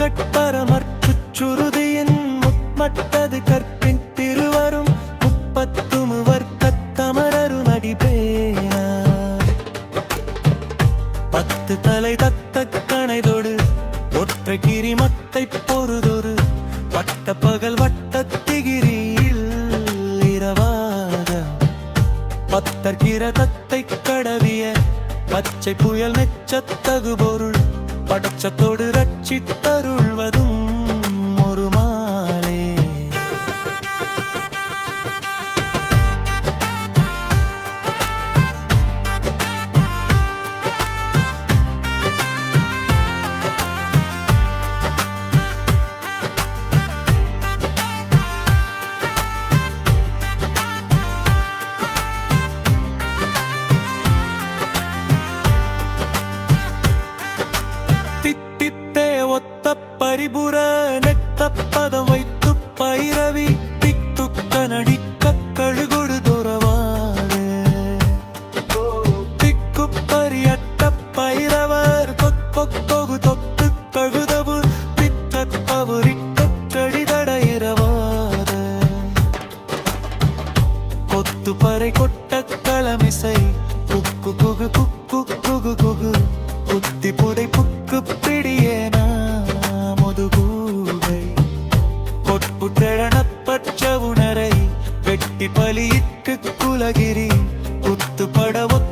கட்பரமற்று சுருதியின் முப்பட்டது கற்பின் திருவரும் முப்பத்தும் வர்க்கத்தமரரும் நடிபேனார் பத்து தலை தத்த கணைதொடு ஒற்றை கிரிமத்தை பொறுதொரு வட்ட பகல் வட்ட திகிரியில் இரவாக. பத்தற்கிற தத்தை கடவிய பச்சை புயல் நெச்சத்தகு பொருள் படச்சத்தோடு ரட்சித்தருள்வதும் பரிபுர நெத்தப்பதம் வைத்து பைரவி தித்துக்க நடிக்க கழுகொடு துறவாடு திக்கு பரியட்ட பைரவர் கொத்தொகு தொத்து கழுதவு பித்தவரிட்டடிதடையிறவாத கொத்து பறை கொட்ட களமிசை குக்கு குகு குக்கு குகு குகு குத்தி புடை ಬಲಿಯಿಟ್ಟು ಕುಲಗಿರಿ ಕುತ್ತು ಪಡವೊತ್ತ